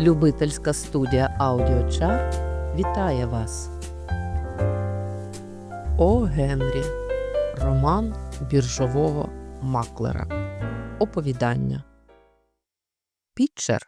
Любительська студія Аудіочар вітає вас. О Генрі. Роман біржового маклера. Оповідання. Пітчер,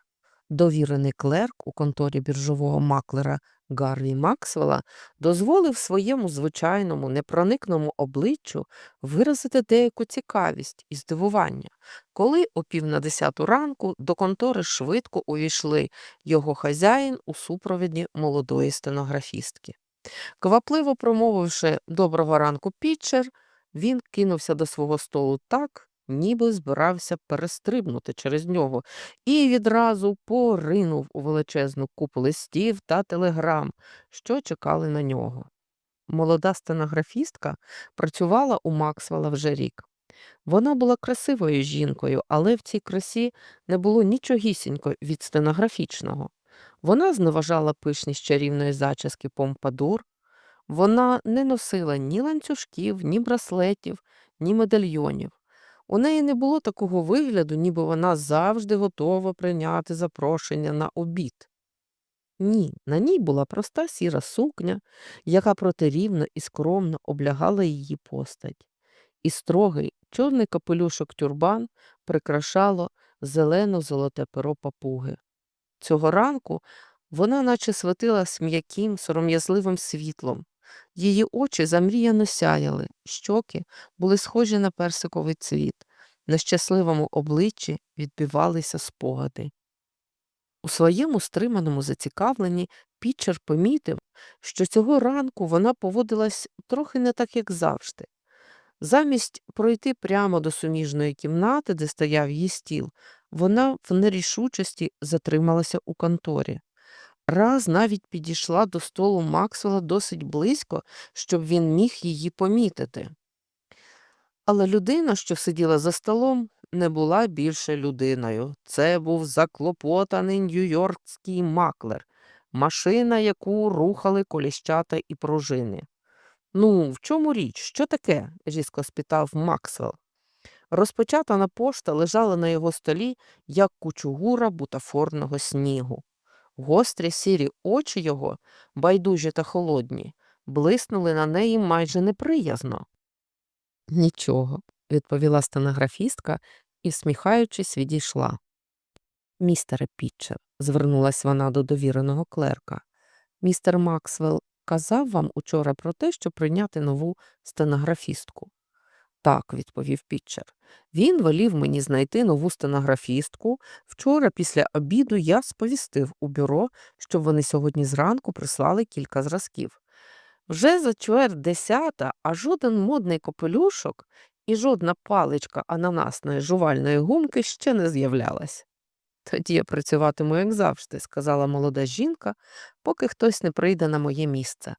довірений клерк у конторі біржового маклера Гарві Максвелла, дозволив своєму звичайному непроникному обличчю виразити деяку цікавість і здивування, коли о пів на десяту ранку до контори швидко увійшли його хазяїн у супровіді молодої стенографістки. Квапливо промовивши доброго ранку Пітчер, він кинувся до свого столу так, ніби збирався перестрибнути через нього, і відразу поринув у величезну купу листів та телеграм, що чекали на нього. Молода стенографістка працювала у Максвелла вже рік. Вона була красивою жінкою, але в цій красі не було нічогісінько від стенографічного. Вона зневажала пишність чарівної зачіски помпадур. Вона не носила ні ланцюжків, ні браслетів, ні медальйонів. У неї не було такого вигляду, ніби вона завжди готова прийняти запрошення на обід. Ні, на ній була проста сіра сукня, яка протирівно і скромно облягала її постать, і строгий чорний капелюшок тюрбан прикрашало зелено-золоте перо папуги. Цього ранку вона наче світилась м'яким, сором'язливим світлом. Її очі замріяно сяяли, щоки були схожі на персиковий цвіт. На щасливому обличчі відбивалися спогади. У своєму стриманому зацікавленні Пітчер помітив, що цього ранку вона поводилась трохи не так, як завжди. Замість пройти прямо до суміжної кімнати, де стояв її стіл, вона в нерішучості затрималася у конторі. Раз навіть підійшла до столу Максвелла досить близько, щоб він міг її помітити. Але людина, що сиділа за столом, не була більше людиною. Це був заклопотаний нью-йоркський маклер, машина, яку рухали коліщата і пружини. Ну, в чому річ? Що таке? різко спитав Максвелл. Розпочатана пошта лежала на його столі, як кучугура бутафорного снігу. Гострі сірі очі його, байдужі та холодні, блиснули на неї майже неприязно. Нічого, відповіла стенографістка і, сміхаючись, відійшла. Містере Пітчер, звернулась вона до довіреного клерка. Містер Максвелл казав вам учора про те, щоб прийняти нову стенографістку. Так, відповів Пітчер. Він волів мені знайти нову стенографістку. Вчора після обіду я сповістив у бюро, щоб вони сьогодні зранку прислали кілька зразків. Вже за чверть десята, а жоден модний капелюшок і жодна паличка ананасної жувальної гумки ще не з'являлась. Тоді я працюватиму, як завжди, сказала молода жінка, поки хтось не прийде на моє місце.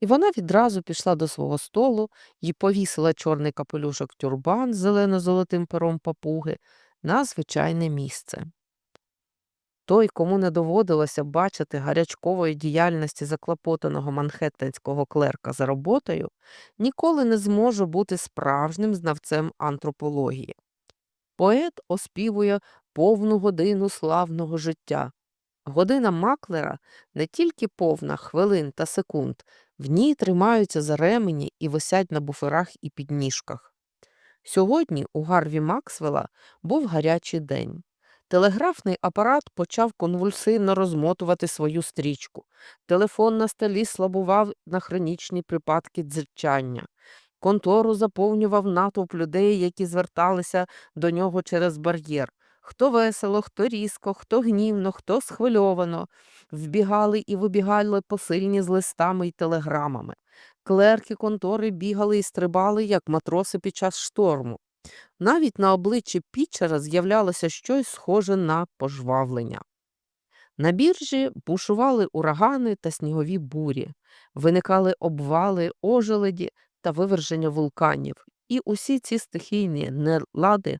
І вона відразу пішла до свого столу і повісила чорний капелюшок тюрбан з зелено-золотим пером папуги на звичайне місце. Той, кому не доводилося бачити гарячкової діяльності заклопотаного манхеттенського клерка за роботою, ніколи не зможе бути справжнім знавцем антропології. Поет оспівує повну годину славного життя. Година маклера не тільки повна хвилин та секунд, в ній тримаються за ремені і висять на буферах і підніжках. Сьогодні у Гарві Максвелла був гарячий день. Телеграфний апарат почав конвульсивно розмотувати свою стрічку. Телефон на столі слабував на хронічні припадки дзичання. Контору заповнював натовп людей, які зверталися до нього через бар'єр. Хто весело, хто різко, хто гнівно, хто схвильовано. Вбігали і вибігали посильні з листами й телеграмами. Клерки контори бігали і стрибали, як матроси під час шторму. Навіть на обличчі Пітчера з'являлося щось схоже на пожвавлення. На біржі бушували урагани та снігові бурі, виникали обвали, ожеледі та виверження вулканів, і усі ці стихійні нелади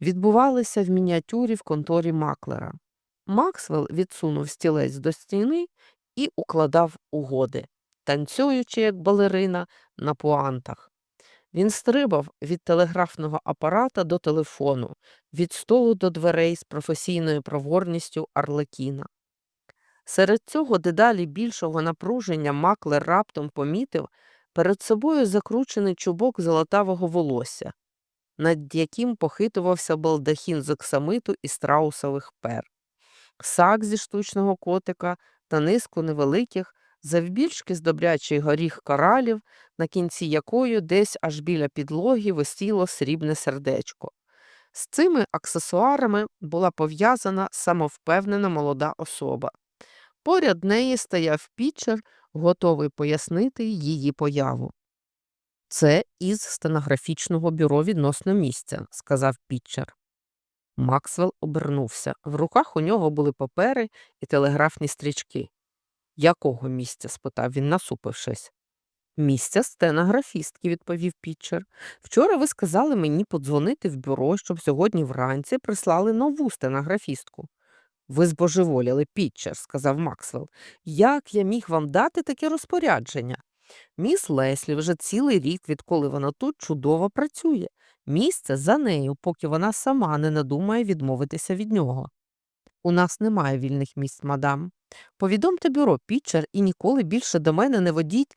відбувалися в мініатюрі в конторі маклера. Максвелл відсунув стілець до стіни і укладав угоди, танцюючи, як балерина, на пуантах. Він стрибав від телеграфного апарата до телефону, від столу до дверей з професійною проворністю Арлекіна. Серед цього дедалі більшого напруження маклер раптом помітив перед собою закручений чубок золотавого волосся, над яким похитувався балдахін з оксамиту і страусових пер, сак зі штучного котика та низку невеликих, завбільшки з добрячий горіх коралів, на кінці якої десь аж біля підлоги висіло срібне сердечко. З цими аксесуарами була пов'язана самовпевнена молода особа. Поряд неї стояв пітчер, готовий пояснити її появу. Це із стенографічного бюро відносно місця, сказав пітчер. Максвелл обернувся. В руках у нього були папери і телеграфні стрічки. Якого місця? спитав він, насупившись. Місця стенографістки, відповів Пітчер. Вчора ви сказали мені подзвонити в бюро, щоб сьогодні вранці прислали нову стенографістку. Ви збожеволіли, Пітчер, сказав Максвелл. Як я міг вам дати таке розпорядження? Міс Леслі вже цілий рік, відколи вона тут чудово працює. Місце за нею, поки вона сама не надумає відмовитися від нього. У нас немає вільних місць, мадам. Повідомте бюро, Пітчер, і ніколи більше до мене не водіть.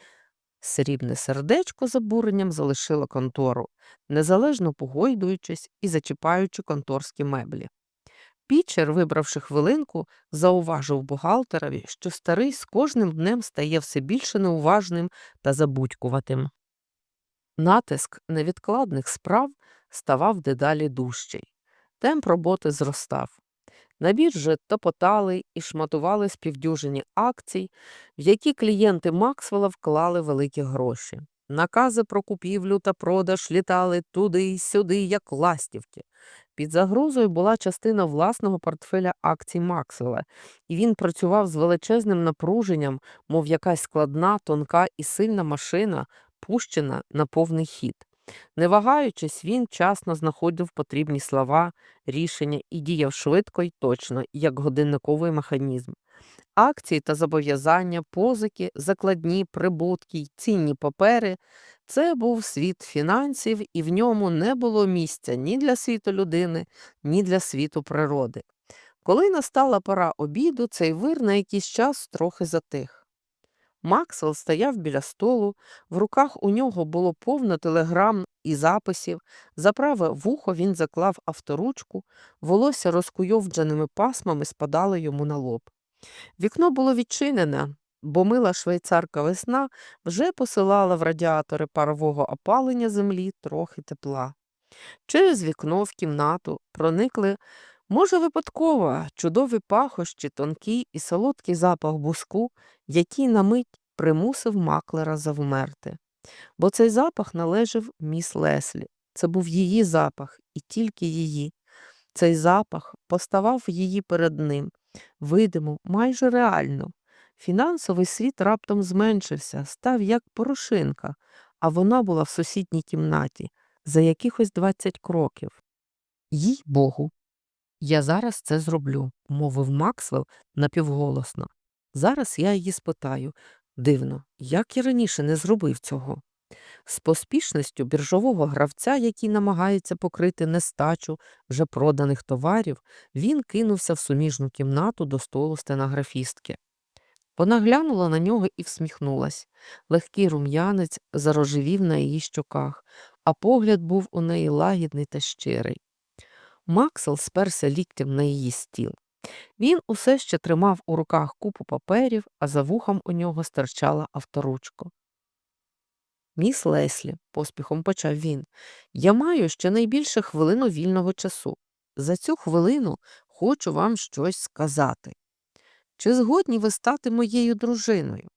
Срібне сердечко за буренням залишило контору, незалежно погойдуючись і зачіпаючи конторські меблі. Пічер, вибравши хвилинку, зауважив бухгалтерові, що старий з кожним днем стає все більше неуважним та забудькуватим. Натиск невідкладних справ ставав дедалі дужчий. Темп роботи зростав. На біржі топотали і шматували співдюжені акцій, в які клієнти Максвелла вклали великі гроші. Накази про купівлю та продаж літали туди й сюди, як ластівки. Під загрозою була частина власного портфеля акцій Максвелла, і він працював з величезним напруженням, мов якась складна, тонка і сильна машина, пущена на повний хід. Не вагаючись, він часно знаходив потрібні слова, рішення і діяв швидко й точно, як годинниковий механізм. Акції та зобов'язання, позики, закладні, прибутки й цінні папери це був світ фінансів, і в ньому не було місця ні для світу людини, ні для світу природи. Коли настала пора обіду, цей вир на якийсь час трохи затих. Максвелл стояв біля столу, в руках у нього було повно телеграм і записів, за праве вухо він заклав авторучку, волосся розкуйовдженими пасмами спадало йому на лоб. Вікно було відчинене, бо мила швейцарка весна вже посилала в радіатори парового опалення землі трохи тепла. Через вікно в кімнату проникли, може, випадково, чудові пахощі, тонкий і солодкий запах буску, який на мить примусив маклера завмерти. Бо цей запах належав міс Леслі. Це був її запах і тільки її. Цей запах поставав її перед ним, видимо, майже реально. Фінансовий світ раптом зменшився, став як порошинка, а вона була в сусідній кімнаті за якихось 20 кроків. Їй Богу. Я зараз це зроблю, мовив Максвелл напівголосно. Зараз я її спитаю. Дивно, як я раніше не зробив цього. З поспішністю біржового гравця, який намагається покрити нестачу вже проданих товарів, він кинувся в суміжну кімнату до столу стенографістки. Вона глянула на нього і всміхнулась. Легкий рум'янець зарожевів на її щоках, а погляд був у неї лагідний та щирий. Максел сперся ліктем на її стіл. Він усе ще тримав у руках купу паперів, а за вухом у нього стирчала авторучка. Міс Леслі, поспіхом почав він, я маю щонайбільше хвилину вільного часу. За цю хвилину хочу вам щось сказати. Чи згодні ви стати моєю дружиною?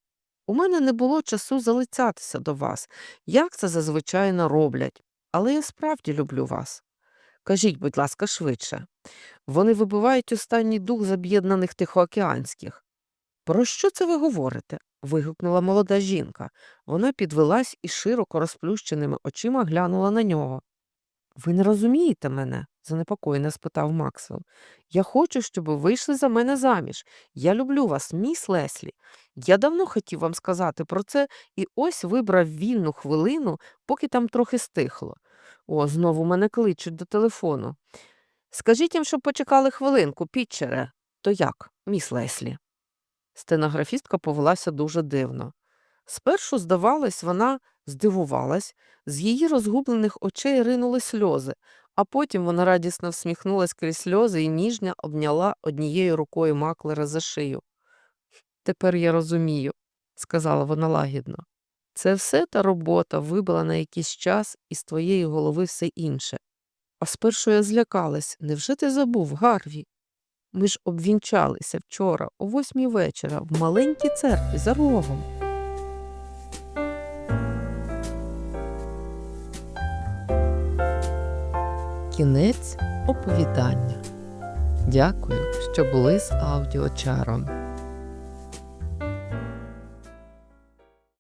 У мене не було часу залицятися до вас, як це зазвичай роблять, але я справді люблю вас. Кажіть, будь ласка, швидше. Вони вибивають останній дух з об'єднаних тихоокеанських. Про що це ви говорите? вигукнула молода жінка. Вона підвелась і широко розплющеними очима глянула на нього. Ви не розумієте мене? занепокоєно спитав Максвелл. Я хочу, щоб ви вийшли за мене заміж. Я люблю вас, міс Леслі. Я давно хотів вам сказати про це і ось вибрав вільну хвилину, поки там трохи стихло. О, знову мене кличуть до телефону. Скажіть їм, щоб почекали хвилинку, Пітчере. То як, міс Леслі? Стенографістка повелася дуже дивно. Спершу, здавалось, вона здивувалась, з її розгублених очей ринули сльози, а потім вона радісно всміхнулась крізь сльози і ніжня обняла однією рукою маклера за шию. Тепер я розумію, сказала вона лагідно. Це все та робота вибила на якийсь час із твоєї голови все інше. А спершу я злякалась. Невже ти забув, Гарві? Ми ж обвінчалися вчора, о восьмій вечора, в маленькій церкві за рогом. Кінець оповідання. Дякую, що були з аудіочаром.